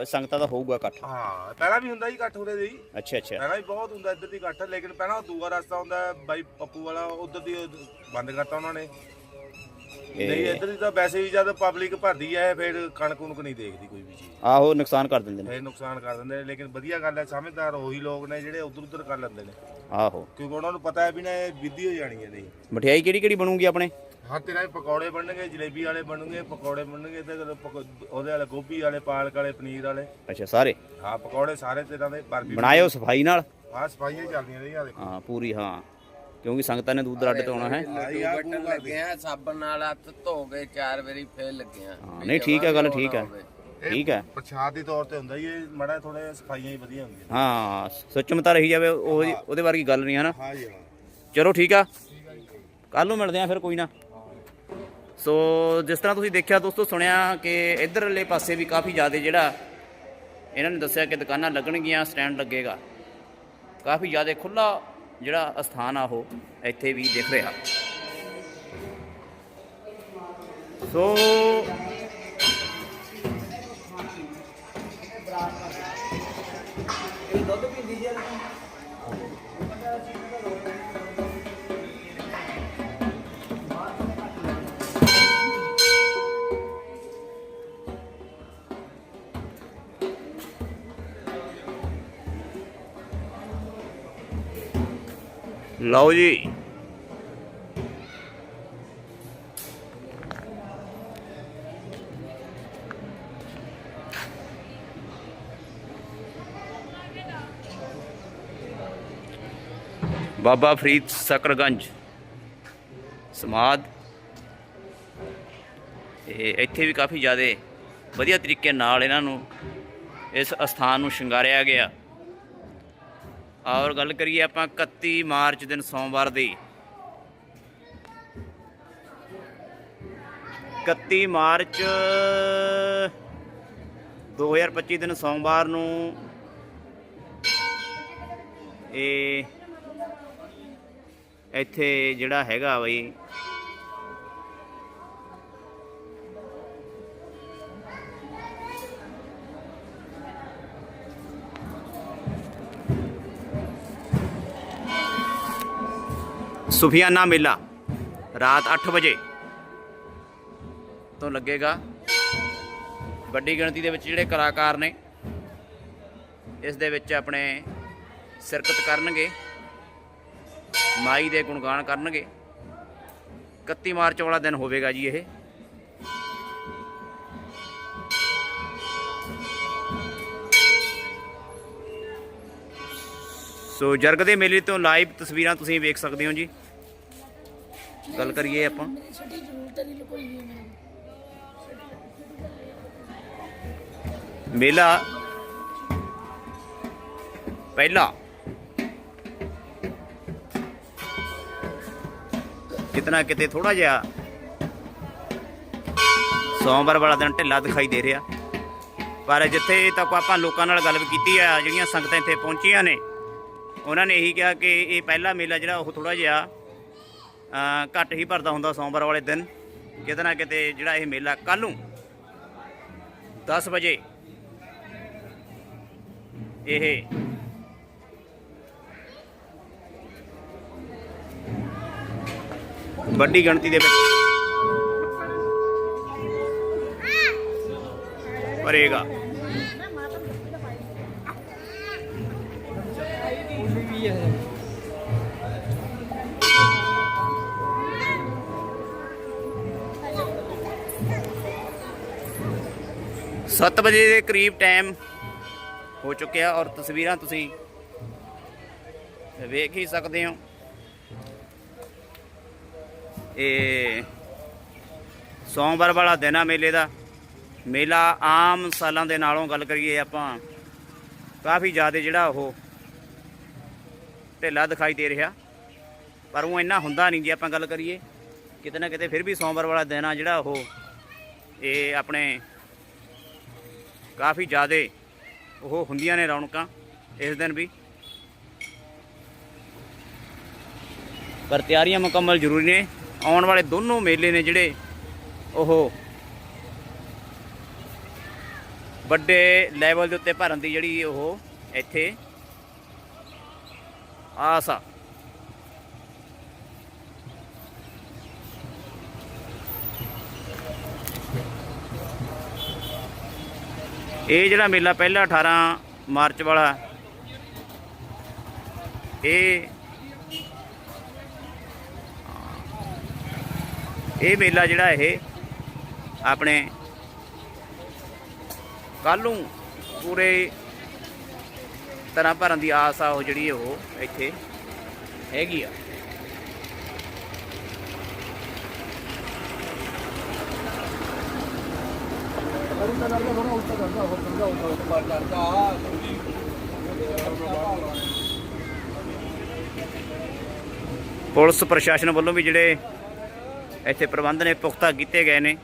ਸੰਗਤਾਂ ਦਾ ਹੋਊਗਾ ਇਕੱਠ। ਹਾਂ ਪਹਿਲਾਂ ਵੀ ਹੁੰਦਾ ਜੀ ਇਕੱਠ ਉਰੇ ਦੇ ਜੀ ਅੱਛਾ ਅੱਛਾ। ਪਹਿਲਾਂ ਵੀ ਬਹੁਤ ਹੁੰਦਾ ਇੱਧਰ ਦੀ ਇਕੱਠ ਲੇਕਿਨ ਪਹਿਲਾਂ ਉਹ ਦੂਆ ਰਸਤਾ ਹੁੰਦਾ ਬਾਈ ਪੱਪੂ ਵਾਲਾ ਉਧਰ ਦੀ ਉਹ ਬੰਦ ਕਰਤਾ ਉਹਨਾਂ ਨੇ। ਨਹੀਂ ਇੱਧਰ ਦੀ ਤਾਂ ਵੈਸੇ ਵੀ ਜਦ ਪਬਲਿਕ ਭਰਦੀ ਹੈ ਫਿਰ ਕਣਕ ਕੁਣਕ ਨਹੀਂ ਦੇਖਦੀ ਕੋਈ ਵੀ ਚੀਜ਼। ਆਹੋ ਨੁਕਸਾਨ ਕਰ ਦਿੰਦੇ ਨੇ। ਫਿਰ ਨੁਕਸਾਨ ਕਰ ਦਿੰਦੇ ਨੇ ਲੇਕਿਨ ਵਧੀਆ ਗੱਲ ਹੈ ਸਮਝਦਾਰ ਉਹੀ ਲੋਕ ਨੇ ਜਿਹੜੇ ਉਧਰ ਉਧਰ ਕਰ ਲੈਂਦੇ ਨੇ। ਆਹੋ। ਕਿਉਂਕਿ ਉਹਨਾਂ ਨੂੰ ਪਤਾ ਹੈ ਵੀ ਨਾ ਇਹ ਵਿਧੀ ਹੋ ਜਾਣੀ ਹੈ ਨਹੀਂ। ਮਠਿਆਈ ਕਿਹੜੀ ਕਿਹੜੀ ਬਣੂਗੀ ਆਪਣੇ? ਹਾਂ ਤੇਰਾ ਪਕੌੜੇ ਬਣਨਗੇ ਜਲੇਬੀ ਵਾਲੇ ਬਣਨਗੇ ਪਕੌੜੇ ਬਣਨਗੇ ਤੇ ਪਕੌ- ਉਹਦੇ ਵਾਲੇ ਗੋਭੀ ਵਾਲੇ ਪਾਲਕ ਵਾਲੇ ਪਨੀਰ ਵਾਲੇ। ਅੱਛਾ ਸਾਰੇ? ਹਾਂ ਪਕੌੜੇ ਸਾਰੇ ਤਰ੍ਹਾਂ ਦੇ ਬਰਫੀ ਬਣਾਇਓ ਸਫ਼ਾਈ ਨਾਲ। ਹਾਂ ਸਫਾਈਆਂ ਚੱਲਦੀਆਂ ਰਹੀਆਂ ਦੇਖੋ। ਹਾਂ ਪੂਰੀ ਹਾਂ। ਕਿਉਂਕਿ ਸੰਗਤਾਂ ਨੇ ਦੂਰ ਦਰਾਡੇ ਤੋਂ ਆਉਣਾ ਹੈ। ਸਾਬਣ ਨਾਲ ਹੱਥ ਧੋ ਕੇ ਚਾਰ ਵਾਰੀ ਫੇਰ ਲੱਗੇ ਆ ਹਾਂ, ਨਹੀਂ ਠੀਕ ਹੈ ਗੱਲ ਠੀਕ ਹੈ। ਠੀਕ ਹੈ। ਪ੍ਰਸ਼ਾਦ ਦੇ ਤੌਰ ਤੇ ਹੁੰਦਾ ਹੀ ਇਹ ਮੜਾ ਥੋੜੇ ਸਫਾਈਆਂ ਹੀ ਵਧੀਆ ਹੁੰਦੀਆਂ। ਹਾਂ ਸੁੱਚਮਤਾ ਰਹੀ ਜਾਵੇ ਉਹ ਉਹਦੇ ਵਰਗੀ ਗੱਲ ਨਹੀਂ ਹੈ ਨਾ ਹਾਂ ਜੀ ਹਾਂ। ਚਲੋ ਠੀਕ ਆ। ਕੱਲ ਨੂੰ ਮਿਲਦੇ ਆ ਫਿਰ ਕੋਈ ਨਾ। ਸੋ ਜਿਸ ਤਰ੍ਹਾਂ ਤੁਸੀਂ ਦੇਖਿਆ ਦੋਸਤੋ ਸੁਣਿਆ ਕਿ ਇਧਰਲੇ ਪਾਸੇ ਵੀ ਕਾਫੀ ਜ਼ਿਆਦਾ ਜਿਹੜਾ ਇਹਨਾਂ ਨੇ ਦੱਸਿਆ ਕਿ ਦੁਕਾਨਾਂ ਲੱਗਣਗੀਆਂ ਸਟੈਂਡ ਲੱਗੇਗਾ। ਕਾਫੀ ਜ਼ਿਆਦਾ ਖੁੱਲਾ ਜਿਹੜਾ ਅਸਥਾਨ ਆ ਉਹ ਇੱਥੇ ਵੀ ਦਿਖ ਰਿਹਾ। ਸੋ ਲਓ ਜੀ। ਬਾਬਾ ਫਰੀਦ ਸਕਰਗੰਜ ਸਮਾਦ। ਇਹ ਇੱਥੇ ਵੀ ਕਾਫੀ ਜ਼ਿਆਦਾ ਵਧੀਆ ਤਰੀਕੇ ਨਾਲ ਇਹਨਾਂ ਨੂੰ ਇਸ ਅਸਥਾਨ ਨੂੰ ਸ਼ਿੰਗਾਰਿਆ ਗਿਆ। ਔਰ ਗੱਲ ਕਰੀਏ ਆਪਾਂ 31 ਮਾਰਚ ਦਿਨ ਸੋਮਵਾਰ ਦੀ। 31 ਮਾਰਚ 2025 ਦਿਨ ਸੋਮਵਾਰ ਨੂੰ ਇਹ ਇੱਥੇ ਜਿਹੜਾ ਹੈਗਾ ਬਈ ਸੁਫੀਆਨਾ ਮੇਲਾ। ਰਾਤ 8 ਵਜੇ ਤੋਂ ਲੱਗੇਗਾ ਵੱਡੀ ਗਿਣਤੀ ਦੇ ਵਿੱਚ ਜਿਹੜੇ ਕਲਾਕਾਰ ਨੇ, ਇਸ ਦੇ ਵਿੱਚ ਆਪਣੇ ਸ਼ਿਰਕਤ ਕਰਨਗੇ, ਮਾਈ ਦੇ ਗੁਣਗਾਨ ਕਰਨਗੇ। 31 ਮਾਰਚ ਵਾਲਾ ਦਿਨ ਹੋਵੇਗਾ ਜੀ ਇਹ। ਸੋ ਜਰਗ ਦੇ ਮੇਲੇ ਤੋਂ ਲਾਈਵ ਤਸਵੀਰਾਂ ਤੁਸੀਂ ਵੇਖ ਸਕਦੇ ਹੋ ਜੀ। ਗੱਲ ਕਰੀਏ ਆਪਾਂ। ਮੇਲਾ ਪਹਿਲਾ। ਕਿਤਨਾ ਕਿਤੇ ਥੋੜਾ ਜਿਹਾ ਸੋਮਵਾਰ ਵਾਲਾ ਦਿਨ ਢਿੱਲਾ ਦਿਖਾਈ ਦੇ ਰਿਹਾ। ਪਰ ਜਿੱਥੇ ਤੱਕ ਆਪਾਂ ਲੋਕਾਂ ਨਾਲ ਗੱਲ ਕੀਤੀ ਆ ਜਿਹੜੀਆਂ ਸੰਗਤਾਂ ਇੱਥੇ ਪਹੁੰਚੀਆਂ ਨੇ ਉਹਨਾਂ ਨੇ ਇਹੀ ਕਿਹਾ ਕਿ ਇਹ ਪਹਿਲਾ ਮੇਲਾ ਜਿਹੜਾ ਉਹ ਥੋੜਾ ਜਿਹਾ ਘੱਟ ਹੀ ਭਰਦਾ ਹੁੰਦਾ ਸੋਮਵਾਰ ਵਾਲੇ ਦਿਨ। ਕਿਤੇ ਨਾ ਕਿਤੇ ਜਿਹੜਾ ਇਹ ਮੇਲਾ ਕੱਲ ਨੂੰ 10 ਵਜੇ ਇਹ ਵੱਡੀ ਗਿਣਤੀ ਦੇ ਵਿੱਚ ਭਰੇਗਾ। ਸੱਤ ਵਜੇ ਦੇ ਕਰੀਬ ਟਾਈਮ ਹੋ ਚੁੱਕਿਆ ਔਰ ਤਸਵੀਰਾਂ ਤੁਸੀਂ ਵੇਖ ਹੀ ਸਕਦੇ ਹੋ। ਇਹ ਸੋਮਵਾਰ ਵਾਲਾ ਦਿਨ ਆ ਮੇਲੇ ਦਾ। ਮੇਲਾ ਆਮ ਸਾਲਾਂ ਦੇ ਨਾਲੋਂ ਗੱਲ ਕਰੀਏ ਆਪਾਂ, ਕਾਫੀ ਜ਼ਿਆਦਾ ਜਿਹੜਾ ਉਹ ਢਿੱਲਾ ਦਿਖਾਈ ਦੇ ਰਿਹਾ। ਪਰ ਉਹ ਇੰਨਾ ਹੁੰਦਾ ਨਹੀਂ ਜੇ ਆਪਾਂ ਗੱਲ ਕਰੀਏ, ਕਿਤੇ ਨਾ ਕਿਤੇ ਫਿਰ ਵੀ ਸੋਮਵਾਰ ਵਾਲਾ ਦਿਨ ਆ ਜਿਹੜਾ ਉਹ, ਇਹ ਆਪਣੇ ਕਾਫੀ ਜ਼ਿਆਦਾ ਉਹ ਹੁੰਦੀਆਂ ਨੇ ਰੌਣਕਾਂ ਇਸ ਦਿਨ ਵੀ। ਪਰ ਤਿਆਰੀਆਂ ਮੁਕੰਮਲ ਜ਼ਰੂਰੀ ਨੇ। ਆਉਣ ਵਾਲੇ ਦੋਨੋਂ ਮੇਲੇ ਨੇ ਜਿਹੜੇ ਉਹ ਵੱਡੇ ਲੈਵਲ ਦੇ ਉੱਤੇ ਭਰਨ ਦੀ ਜਿਹੜੀ ਉਹ ਇੱਥੇ ਆਸ ਆ। ਇਹ ਜਿਹੜਾ ਮੇਲਾ ਪਹਿਲਾ 18 ਮਾਰਚ ਵਾਲਾ, ਇਹ ਇਹ ਮੇਲਾ ਜਿਹੜਾ ਇਹ ਆਪਣੇ ਕੱਲ੍ਹ ਨੂੰ ਪੂਰੇ ਤਰ੍ਹਾਂ ਭਰਨ ਦੀ ਆਸ ਆ ਉਹ ਜਿਹੜੀ ਉਹ ਇੱਥੇ ਹੈਗੀ ਆ। ਪੁਲਿਸ ਪ੍ਰਸ਼ਾਸਨ ਵੱਲੋਂ ਵੀ ਜਿਹੜੇ ਇੱਥੇ ਪ੍ਰਬੰਧ ਨੇ ਪੁਖਤਾ ਕੀਤੇ ਗਏ ਨੇ।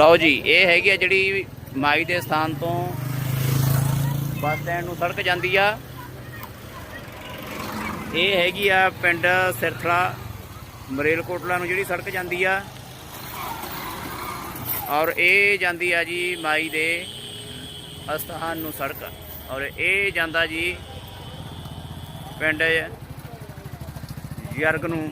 ਲਓ ਜੀ, ਇਹ ਹੈਗੀ ਆ ਜਿਹੜੀ ਮਾਈ ਦੇ ਸਥਾਨ ਤੋਂ ਬੱਸ ਸਟੈਂਡ ਨੂੰ ਸੜਕ ਜਾਂਦੀ ਆ। ਇਹ ਹੈਗੀ ਆ ਪਿੰਡ ਸਿਰਥਲਾ, ਮਰੇਲਕੋਟਲਾ ਨੂੰ ਜਿਹੜੀ ਸੜਕ ਜਾਂਦੀ ਆ। ਔਰ ਇਹ ਜਾਂਦੀ ਆ ਜੀ ਮਾਈ ਦੇ ਅਸਥਾਨ ਨੂੰ ਸੜਕ। ਔਰ ਇਹ ਜਾਂਦਾ ਜੀ ਪਿੰਡ ਯਰਗ ਨੂੰ।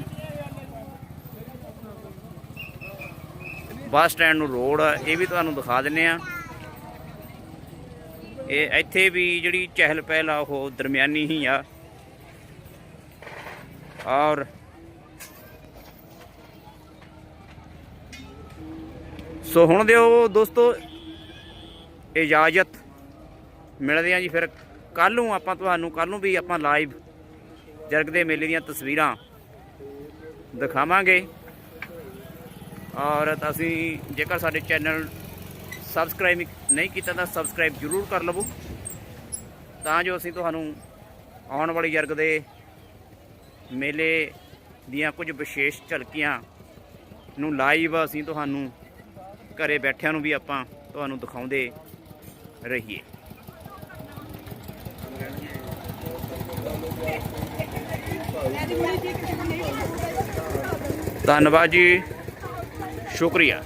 ਬੱਸ ਸਟੈਂਡ ਨੂੰ ਰੋਡ ਆ, ਇਹ ਵੀ ਤੁਹਾਨੂੰ ਦਿਖਾ ਦਿੰਨੇ ਆ। ਇਹ ਇੱਥੇ ਵੀ ਜਿਹੜੀ ਚਹਿਲ ਪਹਿਲ ਆ ਉਹ ਦਰਮਿਆਨੀ ਹੀ ਆ। ਔਰ ਸੋ ਹੁਣ ਦਿਓ ਦੋਸਤੋ ਇਜਾਜ਼ਤ। ਮਿਲਦੇ ਆ ਜੀ ਫਿਰ ਕੱਲ ਨੂੰ ਆਪਾਂ ਤੁਹਾਨੂੰ ਕੱਲ ਨੂੰ ਵੀ ਆਪਾਂ ਲਾਈਵ ਜਰਗ ਦੇ ਮੇਲੇ ਦੀਆਂ ਤਸਵੀਰਾਂ ਦਿਖਾਵਾਂਗੇ। ਔਰ ਅਸੀਂ ਜੇਕਰ ਸਾਡੇ ਚੈਨਲ ਸਬਸਕ੍ਰਾਈਬ ਨਹੀਂ ਕੀਤਾ ਤਾਂ ਸਬਸਕ੍ਰਾਈਬ ਜ਼ਰੂਰ ਕਰ ਲਵੋ। ਤਾਂ ਜੋ ਅਸੀਂ ਤੁਹਾਨੂੰ ਆਉਣ ਵਾਲੀ ਜਰਗ ਦੇ ਮੇਲੇ ਦੀਆਂ ਕੁਝ ਵਿਸ਼ੇਸ਼ ਝਲਕੀਆਂ ਨੂੰ ਲਾਈਵ ਅਸੀਂ ਤੁਹਾਨੂੰ ਘਰੇ ਬੈਠਿਆਂ ਨੂੰ ਵੀ ਆਪਾਂ ਤੁਹਾਨੂੰ ਦਿਖਾਉਂਦੇ ਰਹੀਏ। ਧੰਨਵਾਦ ਜੀ। ਸ਼ੁਕਰੀਆ।